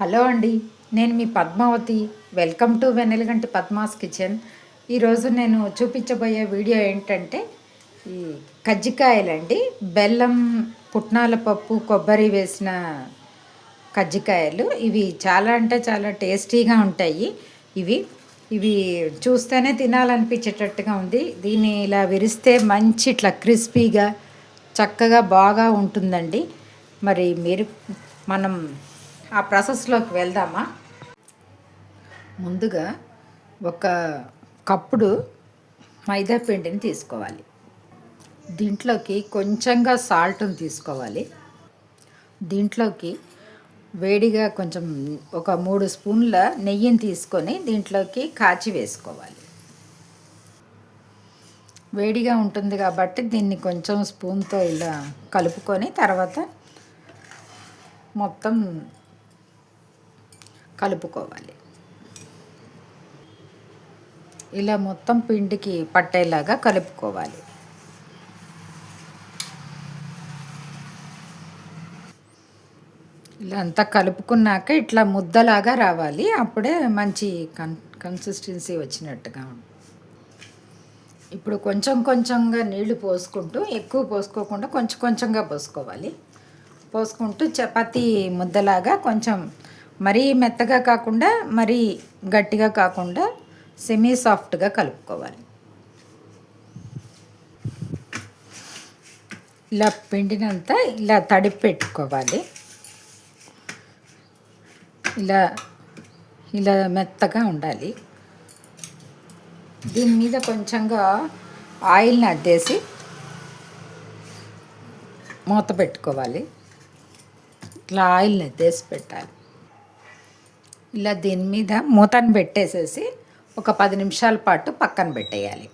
Hello అండి నేను మీ Padmavati. Welcome to Vennelaganti Padma's kitchen. ఈరోజు నేను చూపించబోయే వీడియో ఏంటంటే ఈ కజ్జికాయలండి. బెల్లం పుట్నాల పప్పు కొబ్బరి వేసిన కజ్జికాయలు. ఇవి చాలా అంటే చాలా టేస్టీగా ఉంటాయి. ఇవి ఇవి చూస్తేనే తినాలనిపించేటట్టుగా ఉంది. దీన్ని ఇలా విరిస్తే మంచి ఇట్లా క్రిస్పీగా చక్కగా బాగా ఉంటుందండి. మరి మీరు మనం ఆ ప్రాసెస్లోకి వెళ్దామా? ముందుగా ఒక కప్పుడు మైదా పిండిని తీసుకోవాలి. దీంట్లోకి కొంచెంగా సాల్ట్ని తీసుకోవాలి. దీంట్లోకి వేడిగా కొంచెం ఒక మూడు స్పూన్ల నెయ్యిని తీసుకొని దీంట్లోకి కాచి వేసుకోవాలి. వేడిగా ఉంటుంది కాబట్టి దీన్ని కొంచెం స్పూన్తో ఇలా కలుపుకొని తర్వాత మొత్తం కలుపుకోవాలి. ఇలా మొత్తం పిండికి పట్టేలాగా కలుపుకోవాలి. ఇలా అంతా కలుపుకున్నాక ఇట్లా ముద్దలాగా రావాలి. అప్పుడే మంచి కన్ కన్సిస్టెన్సీ వచ్చినట్టుగా ఇప్పుడు కొంచెం కొంచెంగా నీళ్ళు పోసుకుంటూ ఎక్కువ పోసుకోకుండా కొంచెం కొంచెంగా పోసుకోవాలి. పోసుకుంటూ చపాతీ ముద్దలాగా కొంచెం మరీ మెత్తగా కాకుండా మరీ గట్టిగా కాకుండా సెమీ సాఫ్ట్గా కలుపుకోవాలి. ఇలా పిండినంత ఇలా తడిపి పెట్టుకోవాలి. ఇలా ఇలా మెత్తగా ఉండాలి. దీని మీద కొంచెంగా ఆయిల్ని అద్దేసి మూత పెట్టుకోవాలి. ఇట్లా ఆయిల్ని అద్దేసి పెట్టాలి. ఇలా దీని మీద మూతను పెట్టేసేసి ఒక పది నిమిషాల పాటు పక్కన పెట్టేయాలి.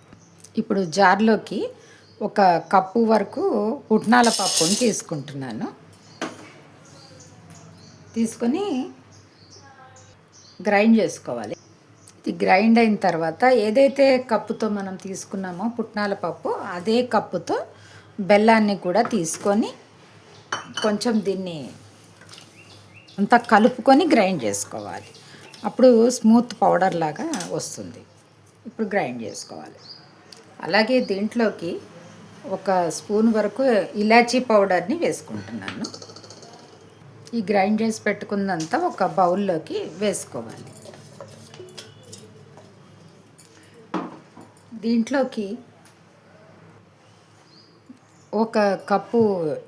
ఇప్పుడు జార్లోకి ఒక కప్పు వరకు పుట్నాల పప్పుని తీసుకుంటున్నాను. తీసుకొని గ్రైండ్ చేసుకోవాలి. ఇది గ్రైండ్ అయిన తర్వాత ఏదైతే కప్పుతో మనం తీసుకున్నామో పుట్నాల పప్పు అదే కప్పుతో బెల్లాన్ని కూడా తీసుకొని కొంచెం దీన్ని అంతా కలుపుకొని గ్రైండ్ చేసుకోవాలి. అప్పుడు స్మూత్ పౌడర్ లాగా వస్తుంది. ఇప్పుడు గ్రైండ్ చేసుకోవాలి. అలాగే దీంట్లోకి ఒక స్పూన్ వరకు ఇలాచీ పౌడర్ని వేసుకుంటున్నాను. ఈ గ్రైండ్ చేసి పెట్టుకున్నంతా ఒక బౌల్లోకి వేసుకోవాలి. దీంట్లోకి ఒక కప్పు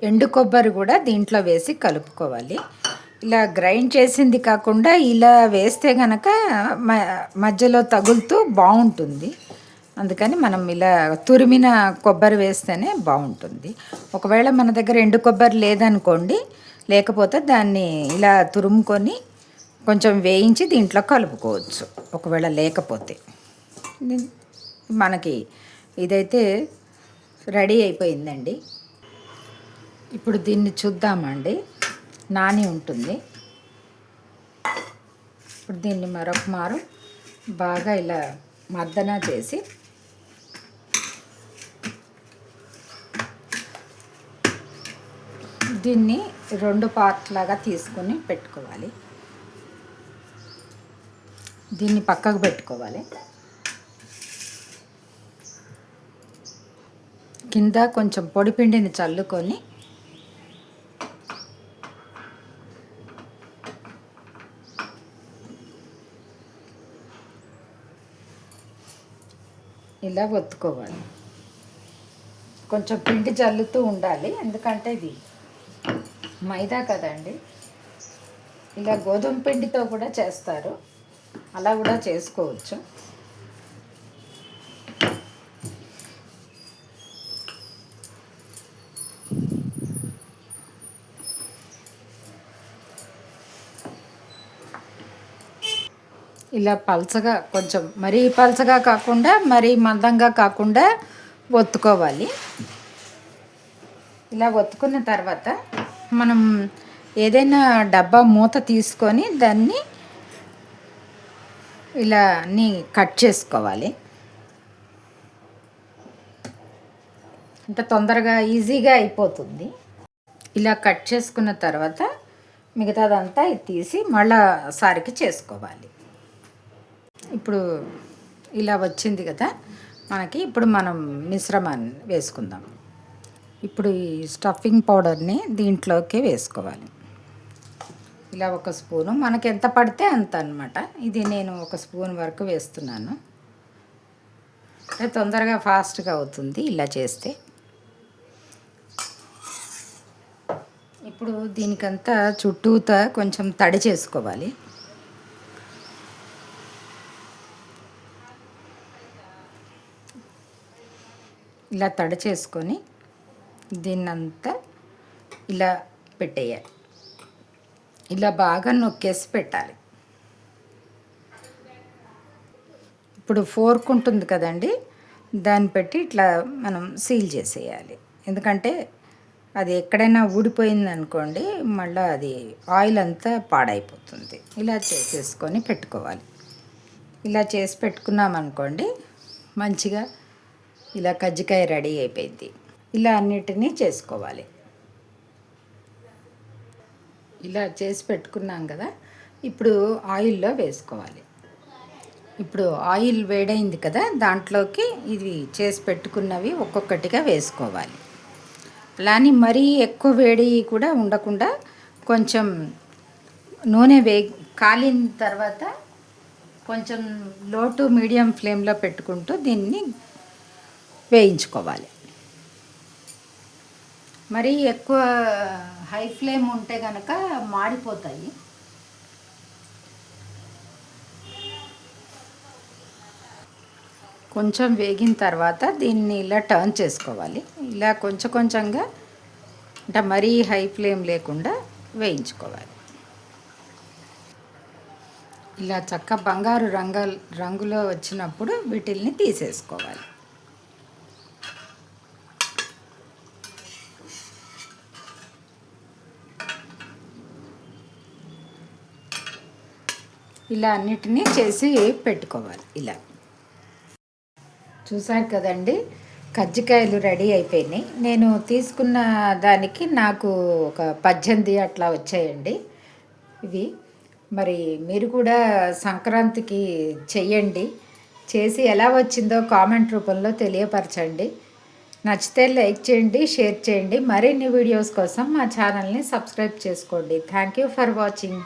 ఎండు కొబ్బరి కూడా దీంట్లో వేసి కలుపుకోవాలి. ఇలా గ్రైండ్ చేసింది కాకుండా ఇలా వేస్తే కనుక మధ్యలో తగులుతూ బాగుంటుంది. అందుకని మనం ఇలా తురిమిన కొబ్బరి వేస్తేనే బాగుంటుంది. ఒకవేళ మన దగ్గర ఎండు కొబ్బరి లేదనుకోండి లేకపోతే దాన్ని ఇలా తురుముకొని కొంచెం వేయించి దీంట్లో కలుపుకోవచ్చు. ఒకవేళ లేకపోతే. మనకి ఇదైతే రెడీ అయిపోయిందండి. ఇప్పుడు దీన్ని చూద్దామండి. నాని ఉంటుంది. ఇప్పుడు దీన్ని మరొక మారు బాగా ఇలా మర్దన చేసి దీన్ని రెండు పార్ట్లాగా తీసుకొని పెట్టుకోవాలి. దీన్ని పక్కకు పెట్టుకోవాలి. కింద కొంచెం పొడి పిండిని చల్లుకొని ఇలా ఒత్తుకోవాలి. కొంచెం పిండి చల్లుతూ ఉండాలి. ఎందుకంటే ఇది మైదా కదండి. ఇలా గోధుమ పిండితో కూడా చేస్తారు. అలా కూడా చేసుకోవచ్చు. ఇలా పలచగా కొంచెం మరీ పలచగా కాకుండా మరీ మందంగా కాకుండా ఒత్తుకోవాలి. ఇలా ఒత్తుకున్న తర్వాత మనం ఏదైనా డబ్బా మూత తీసుకొని దాన్ని ఇలా అన్నీ కట్ చేసుకోవాలి. అంత తొందరగా ఈజీగా అయిపోతుంది. ఇలా కట్ చేసుకున్న తర్వాత మిగతాదంతా తీసి మళ్ళా సారికి చేసుకోవాలి. ఇప్పుడు ఇలా వచ్చింది కదా మనకి ఇప్పుడు మనం మిశ్రమాన్ని వేసుకుందాం. ఇప్పుడు ఈ స్టఫింగ్ పౌడర్ని దీంట్లోకి వేసుకోవాలి. ఇలా ఒక స్పూను మనకి ఎంత పడితే అంత అనమాట ఇది నేను ఒక స్పూన్ వరకు వేస్తున్నాను. తొందరగా ఫాస్ట్గా అవుతుంది ఇలా చేస్తే. ఇప్పుడు దీనికంతా చుట్టూత కొంచెం తడి చేసుకోవాలి. ఇలా తడ చేసుకొని దీన్నంతా ఇలా పెట్టేయాలి. ఇలా బాగా నొక్కేసి పెట్టాలి. ఇప్పుడు ఫోర్క్ ఉంటుంది కదండి దాన్ని పెట్టి ఇట్లా మనం సీల్ చేసేయాలి. ఎందుకంటే అది ఎక్కడైనా ఊడిపోయింది అనుకోండి మళ్ళీ అది ఆయిల్ అంతా పాడైపోతుంది. ఇలా చేసేసుకొని పెట్టుకోవాలి. ఇలా చేసి పెట్టుకున్నామనుకోండి మంచిగా ఇలా కజ్జికాయ రెడీ అయిపోయింది. ఇలా అన్నిటినీ చేసుకోవాలి. ఇలా చేసి పెట్టుకున్నాం కదా ఇప్పుడు ఆయిల్లో వేసుకోవాలి. ఇప్పుడు ఆయిల్ వేడైంది కదా దాంట్లోకి ఇది చేసి పెట్టుకున్నవి ఒక్కొక్కటిగా వేసుకోవాలి. అలానే మరీ ఎక్కువ వేడి కూడా ఉండకుండా కొంచెం నూనె వే కాలిన తర్వాత కొంచెం లో టు మీడియం ఫ్లేమ్లో పెట్టుకుంటూ దీన్ని వేయించుకోవాలి. మరి ఎక్కువ హై ఫ్లేమ్ ఉంటే కనుక మాడిపోతాయి. కొంచెం వేగిన తర్వాత దీన్ని ఇలా టర్న్ చేసుకోవాలి. ఇలా కొంచెం కొంచెంగా అంటే మరీ హై ఫ్లేమ్ లేకుండా వేయించుకోవాలి. ఇలా చక్క బంగారు రంగు రంగులో వచ్చినప్పుడు వీటిల్ని తీసేసుకోవాలి. ఇలా అన్నిటినీ చేసి పెట్టుకోవాలి. ఇలా. చూసారు కదండి? కజ్జికాయలు రెడీ అయిపోయినాయి. నేను తీసుకున్న దానికి నాకు ఒక పద్దెనిమిది అట్లా వచ్చాయండి. ఇవి. మరి మీరు కూడా సంక్రాంతికి చెయ్యండి. చేసి ఎలా వచ్చిందో కామెంట్ రూపంలో తెలియపరచండి. నచ్చితే లైక్ చేయండి షేర్ చేయండి. మరిన్ని వీడియోస్ కోసం మా ఛానల్ని సబ్స్క్రైబ్ చేసుకోండి. Thank you for watching.